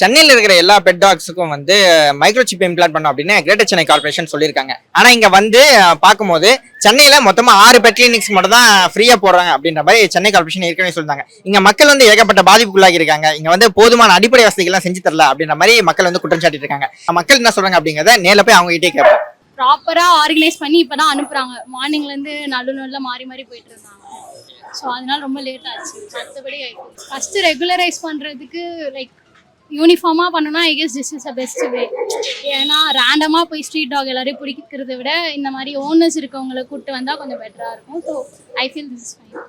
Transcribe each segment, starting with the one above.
சென்னையில் இருக்கிற எல்லா பெட் டாக்ஸுக்கும் வந்து மைக்ரோ சிப் இம்ப்ளான்ட் பண்ணோம் அப்படின்னு கிரேட்டர் சென்னை கார்பரேஷன் சொல்லியிருக்காங்க. ஆனால் இங்கே வந்து பார்க்கும்போது சென்னையில் மொத்தமாக ஆறு பெட் கிளினிக்ஸ் மட்டும் தான் ஃப்ரீயாக போடுறாங்க அப்படின்ற மாதிரி சென்னை கார்பரேஷன் ஏற்கனவே சொல்லியிருந்தாங்க. இங்கே மக்கள் வந்து ஏகப்பட்ட பாதிப்புக்குள்ளாகி இருக்காங்க இங்கே வந்து போதுமான அடிப்படை வசதிகள்லாம் செஞ்சு தரல அப்படின்ற மாதிரி மக்கள் வந்து குற்றம் சாட்டிட்டு இருக்காங்க. மக்கள் என்ன சொல்றாங்க அப்படிங்கிறத நேரில் போய் அவங்ககிட்டே கேட்போம். ப்ராப்பராக ஆர்கனைஸ் பண்ணி இப்போ தான் அனுப்புகிறாங்க மார்னிங்லேருந்து நடு நல்ல மாறி மாறி போயிட்டு இருந்தாங்க ஸோ அதனால ரொம்ப லேட் ஆச்சு. மற்றபடி ஃபஸ்ட்டு ரெகுலரைஸ் பண்ணுறதுக்கு லைக் யூனிஃபார்மா பண்ணணும்னா I guess this is a best way ஏன்னா ரேண்டமா போய் ஸ்ட்ரீட் டாக் எல்லாரையும் பிடிக்கிறத விட இந்த மாதிரி ஓனர்ஸ் இருக்கவங்களை கூப்பிட்டு வந்தா கொஞ்சம் பெட்டரா இருக்கும். So I feel this is fine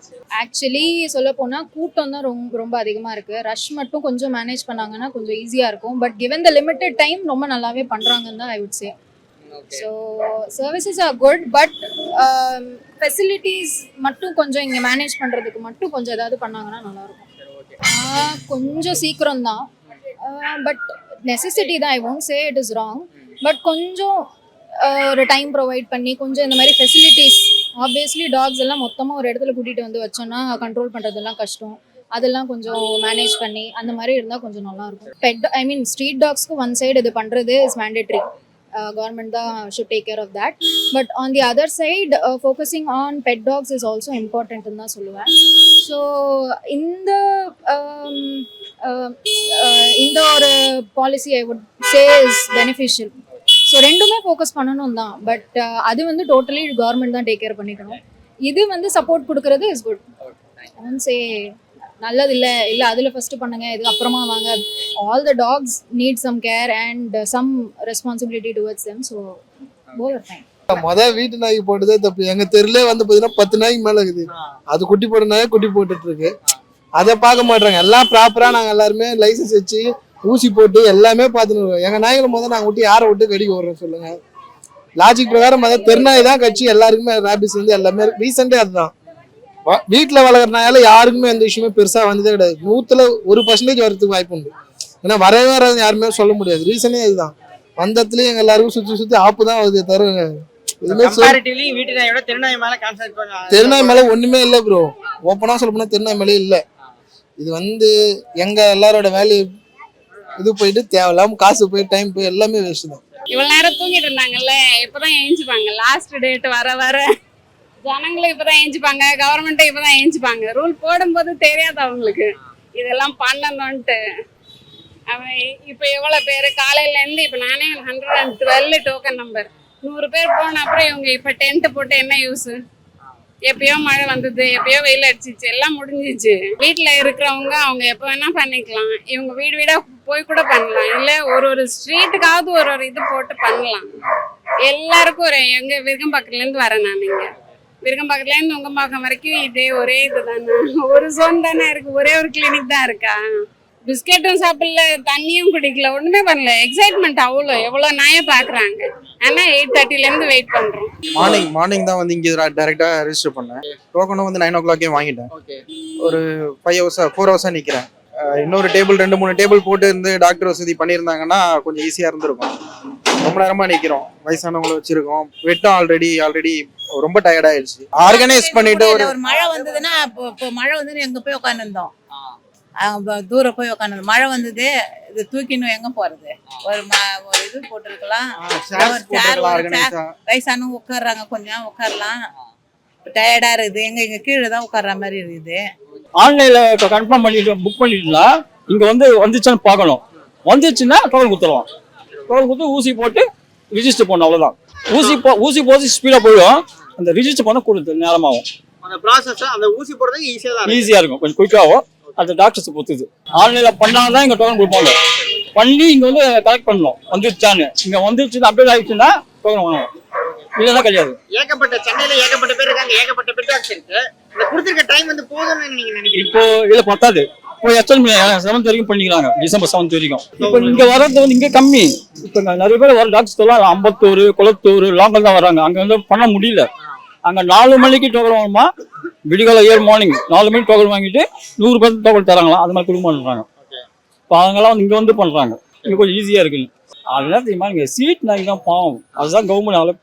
actually சொல்ல போனால் கூட்டம் தான் ரொம்ப ரொம்ப அதிகமாக இருக்குது ரஷ் மட்டும் கொஞ்சம் மேனேஜ் பண்ணாங்கன்னா கொஞ்சம் ஈஸியாக இருக்கும். But given the limited time ரொம்ப நல்லாவே பண்ணுறாங்கன்னு தான் I would say so services are good but facilities மட்டும் கொஞ்சம் இங்கே மேனேஜ் பண்ணுறதுக்கு மட்டும் கொஞ்சம் ஏதாவது பண்ணாங்கன்னா நல்லாயிருக்கும். கொஞ்சம் சீக்கிரம் தான் Uh, பட் நெசசிட்டி தான். I won't say it is wrong but கொஞ்சம் uh, ஒரு டைம் ப்ரொவைட் பண்ணி கொஞ்சம் இந்த மாதிரி ஃபெசிலிட்டிஸ் ஆப்வியஸ்லி டாக்ஸ் எல்லாம் மொத்தமாக ஒரு இடத்துல கூட்டிகிட்டு வந்து வச்சோன்னா கண்ட்ரோல் பண்ணுறதெல்லாம் கஷ்டம். அதெல்லாம் கொஞ்சம் மேனேஜ் பண்ணி அந்த மாதிரி இருந்தால் கொஞ்சம் நல்லா இருக்கும். பெட் ஐ மீன் ஸ்ட்ரீட் டாக்ஸ்க்கு ஒன் சைடு இது பண்ணுறது இஸ் மேண்டேட்ரி கவர்மெண்ட் தான் should take care of that but on the other side focusing on pet dogs is also இம்பார்ட்டன்ட்னு தான் சொல்லுவேன். ஸோ இந்த um, இந்த ஒரு policy I would say is beneficial so ரெண்டுமே ஃபோக்கஸ் பண்ணணும் தான். பட் அது வந்து டோட்டலி கவர்மெண்ட் தான் டேக் கேர் பண்ணிக்கணும். இது வந்து சப்போர்ட் கொடுக்கறது இஸ் குட் ஒன் சே நல்லது இல்லை. இல்லை அதில் ஃபஸ்ட்டு பண்ணுங்க இது அப்புறமா வாங்க. All the dogs need some care and some responsibility towards them so bore fine மொத வீட்டு நாய்க்கு போட்டதே தப்பு. எங்க தெருலே வந்து பாத்தீங்கன்னா பத்து நாய்க்கு மேல இருக்குது. அது குட்டி போட்ட நாயே குட்டி போட்டுட்டு இருக்கு. அதை பார்க்க மாட்டாங்க. எல்லாம் ப்ராப்பரா நாங்க எல்லாருமே லைசன்ஸ் வச்சு ஊசி போட்டு எல்லாமே பார்த்துன்னு இருக்கோம் எங்க நாய்களை முதல்ல நாங்க விட்டு யாரை விட்டு கடிக்க விடுறோம் சொல்லுங்க. லாஜிக் பிரகாரம் முதல்ல தெருநாய் தான் கட்சி. எல்லாருக்குமே ரேபிஸ் வந்து எல்லாமே ரீசெண்டே அதுதான். வீட்டுல வளர்க்குற நாயால யாருக்குமே எந்த விஷயமே பெருசா வந்ததே கிடையாது. நூத்துல ஒரு பர்சன்டேஜ் வரதுக்கு வாய்ப்பு உண்டு. ஏன்னா வரவே வராது யாருமே சொல்ல முடியாது. ரீசனே இதுதான். வந்ததுலயும் எங்க எல்லாருக்கும் சுத்தி சுத்தி ஆப்பு தான் வருது. பண்ணுவாங்க தெருநாய் மேல ஒண்ணுமே இல்லை ப்ரோ ஓப்பனா சொல்ல போனா தெருநாய் மேலே இல்லை. இது வந்து எங்க எல்லாரோட வேலையை இது போயிட்டு தேவையில்லாம காசு போய் டைம் போய் எல்லாமே வேஸ்ட் தான். இவ்வளவு நேரம் தூங்கிட்டு இருந்தாங்கல்ல இப்பதான் எழுஞ்சிப்பாங்க லாஸ்ட் டேட் வர வர ஜனங்களும் இப்பதான் எழுஞ்சிப்பாங்க கவர்மெண்ட்டும் இப்பதான் எழுஞ்சிப்பாங்க ரூல் போடும்போது தெரியாது அவங்களுக்கு. இதெல்லாம் பண்ணணும்ட்டு அவன் இப்ப எவ்வளவு பேர்? காலையில இருந்து இப்ப நானே hundred and twelve token number நூறு பேர் போன அப்புறம் இவங்க இப்ப டென்ட் போட்டு என்ன யூஸ் எப்பயோ மழை வந்தது எப்பயோ வெயில் அடிச்சிச்சு எல்லாம் முடிஞ்சிச்சு. வீட்டில் இருக்கிறவங்க அவங்க எப்போ வேணா பண்ணிக்கலாம். இவங்க வீடு வீடாக போய் கூட பண்ணலாம். இல்லை ஒரு ஒரு ஸ்ட்ரீட்டுக்காவது ஒரு ஒரு இது போட்டு பண்ணலாம். எல்லாருக்கும் ஒரு எங்கள் விருகம்பாக்கத்துலேருந்து வரேன் நான் இங்கே. விருகம்பாக்கத்துலேருந்து உங்கம்பாக்கம் வரைக்கும் இதே ஒரே இதுதானே? ஒரு ஜோன் தானே இருக்கு. ஒரே ஒரு கிளினிக் தான் இருக்கா? பிஸ்கெட்டும் சாப்பிடல தண்ணியும் குடிக்கல ஒண்ணுமே பண்ணல. எக்ஸைட்மெண்ட் அவ்வளோ எவ்வளோ நாயை பாக்குறாங்க ஆனா எயிட் தேர்ட்டில இருந்து வெயிட் பண்றோம். மார்னிங் மார்னிங் தான் வந்து இங்கே டேரெக்டாக ரெஜிஸ்டர் பண்ணேன். டோக்கனும் வந்து நைன் ஓ கிளாக்கே வாங்கிட்டேன். ஓகே ஒரு ஃபைவ் ஹவர்ஸாக ஃபோர் ஹவர்ஸாக நிற்கிறேன் இன்னொரு டேபிள் ரெண்டு மூணு டேபிள் போட்டு இருந்து டாக்டர் வசதி பண்ணியிருந்தாங்கன்னா கொஞ்சம் ஈஸியாக இருந்திருக்கும். ரொம்ப நேரமாக நிற்கிறோம் வயசானவங்களை வச்சிருக்கோம். வெட்டும் ஆல்ரெடி ஆல்ரெடி ரொம்ப டயர்ட் ஆயிடுச்சு. ஆர்கனைஸ் பண்ணிட்டு ஒரு மழை வந்ததுன்னா மழை வந்து எங்க போய் உட்காந்துருந்தோம் தூரம் போய் உட்காந்து மழை வந்தது இது தூக்கின்னு எங்க போறது? ஒரு ம- ஒரு இது போட்டிருக்கலாம். ஒரு வயசானவங்க உட்கார்றாங்க கொஞ்சம் உட்காரலாம். டயர்டா இருக்குது. எங்க இங்க கீழே தான் உட்கார்ற மாதிரி இருக்குது. ஆன்லைன்ல கன்ஃபார்ம் பண்ணிட்டு புக் பண்ணிட்டுனா இங்க வந்து வந்துச்சான்னு பார்க்கணும். வந்துச்சுன்னா டோக்கன் கொடுத்துருவோம் டோக்கன் கொடுத்து ஊசி போட்டு ரிஜிஸ்டர் பண்ணணும் அவ்வளவுதான். ஊசி போ ஊசி போட்டு ஸ்பீடா போயிடும். அந்த ரிஜிஸ்டர் பண்ண கொடுத்து நேரமாகும். அந்த ப்ராசஸ் அந்த ஊசி போடுறதுக்கு ஈஸியா தான் இருக்கு. ஈஸியா இருக்கும். கொஞ்சம் குயிக்காகும் அந்த டாக்டர்ஸ் பொறுத்துது. ஆன்லைன்ல பண்ணாதான் இங்க டோக்கன் கொடுப்பாங்க. பண்ணி இங்க வந்து கலெக்ட் பண்ணணும். வந்துருச்சான்னு. இங்க வந்துருச்சுன்னா அப்டேட் ஆயிடுச்சுன்னா டோக்கன் வாங்கணும். இல்லைன்னா கிடையாது. ஏகப்பட்ட சென்னையில ஏகப்பட்ட பேர் இருக்காங்க. ஏகப்பட்ட பெட் டாக்ஸ் இருக்கு. இந்த கொடுத்திருக்க டைம் வந்து போதும்னு நீங்க நினைக்கிறீங்க? இப்போ இதுல பத்தாது. இப்போ எத்தனை செவன்த் வரைக்கும் பண்ணிக்கிறாங்க டிசம்பர் செவன்த் வரைக்கும். இப்போ இங்க வர்றது வந்து இங்க கம்மி. இப்போ நிறைய பேர் வர டாக்டர்ஸ் எல்லாம் அம்பத்தூர் குளத்தூர் லாங்கல் தான் வராங்க அங்க வந்து பண்ண முடியல. அங்க நாலு மணிக்கு டோக்கன் வாங்குமா விடிகால ஏழு மார்னிங் நாலு மணிக்கு டோக்கன் வாங்கிட்டு நூறு பேர் டோக்கன் தராங்களாம். அது மாதிரி குடும்பம் பண்றாங்க. இப்போ அவங்கெல்லாம் வந்து இங்க வந்து பண்றாங்க. இங்க கொஞ்சம் ஈஸியா இருக்குன்னு அதெல்லாம் தெரியுமா? இங்க சீட் நாய்க்கு தான் பாவம். அதுதான் கவர்மெண்ட் ஆளு.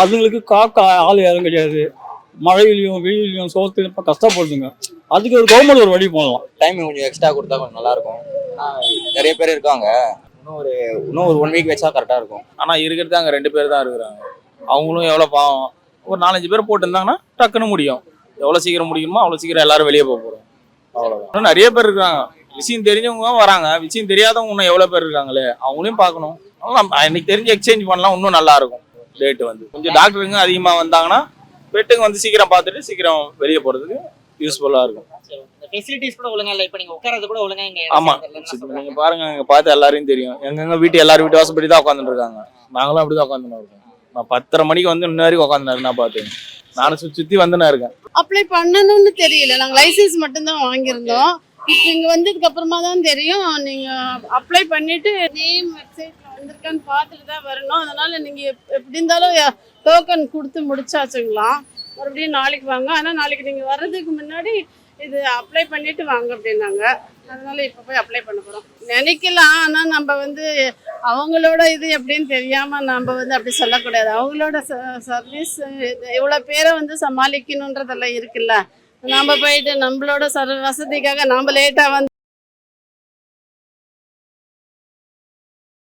அதுங்களுக்கு காக்க ஆள் யாரும் கிடையாது. மழையிலையும் வெயிலையும் சோத்துலையும் இப்ப கஷ்டப்படுதுங்க. அதுக்கு ஒரு கவர்மெண்ட் ஒரு வழி போடலாம். டைம் கொஞ்சம் எக்ஸ்ட்ரா கொடுத்தா கொஞ்சம் நல்லா இருக்கும் நிறைய பேர் இருக்காங்க. இன்னும் ஒரு இன்னும் ஒரு ஒன் வீக் வச்சா கரெக்டாக இருக்கும். ஆனால் இருக்கிறது அங்கே ரெண்டு பேர் தான் இருக்கிறாங்க. அவங்களும் எவ்வளோ பாவம். ஒரு நாலஞ்சு பேர் போட்டிருந்தாங்கன்னா டக்குன்னு முடியும். எவ்வளோ சீக்கிரம் முடியுமோ அவ்வளோ சீக்கிரம் எல்லாரும் வெளியே போக போகிறோம் அவ்வளோதான் நிறைய பேர் இருக்காங்க. விஷயம் தெரிஞ்சவங்க வராங்க. விஷயம் தெரியாதவங்க இன்னும் எவ்வளோ பேர் இருக்காங்களே அவங்களையும் பார்க்கணும். எனக்கு தெரிஞ்சு எக்ஸ்சேஞ்ச் பண்ணலாம் இன்னும் நல்லா இருக்கும். டேட் வந்து. கொஞ்சம் டாக்டருங்க அதிகமாக வந்தாங்கன்னா பெட்டுங்க வந்து சீக்கிரம் பார்த்துட்டு சீக்கிரம் வெளியே போகிறதுக்கு யூஸ்ஃபுல்லாக இருக்கும். ஃபெசிலிட்டிஸ் கூட ஒழுங்கா இல்ல. இப்போ நீங்க உட்கார்றது கூட ஒழுங்கா இங்க ஆமா. நீங்க பாருங்க இங்க பார்த்து எல்லாரையும் தெரியும். எங்கெங்க வீட்டு எல்லாரும் வீட்டு வாசப்படி தான் உட்காந்துட்டு இருக்காங்க. நாங்களும் அப்படி தான் உட்காந்துன்னு இருக்கோம். நான் பத்தரை மணிக்கு வந்து இன்ன வரைக்கும் உட்காந்துனாரு நான் பார்த்தேன் நானும் சுற்றி சுத்தி வந்துன்னு இருக்கேன். அப்ளை பண்ணணும்னு தெரியல. நாங்கள் லைசன்ஸ் மட்டும்தான் வாங்கியிருந்தோம். இப்போ இங்கே வந்ததுக்கு அப்புறமா தான் தெரியும். நீங்கள் அப்ளை பண்ணிட்டு நேம் வெப்சைட்டில் வந்திருக்கான்னு பார்த்துட்டு தான் வரணும். அதனால் நீங்கள் எப்படி இருந்தாலும் டோக்கன் கொடுத்து முடிச்சாச்சுங்களா? மறுபடியும் நாளைக்கு வாங்க. ஆனால் நாளைக்கு நீங்கள் வர்றதுக்கு முன்னாடி இது அப்ளை பண்ணிட்டு வாங்க அப்படின்னாங்க. அதனால இப்போ போய் அப்ளை பண்ண போகிறோம் நினைக்கலாம். ஆனால் நம்ம வந்து அவங்களோட இது எப்படின்னு தெரியாம நம்ம வந்து அப்படி சொல்லக்கூடாது. அவங்களோட சர்வீஸ் இவ்வளோ பேரை வந்து சமாளிக்கணுன்றதெல்லாம் இருக்குல்ல. நம்ம போயிட்டு நம்மளோட சர் வசதிக்காக நம்ம லேட்டாக வந்து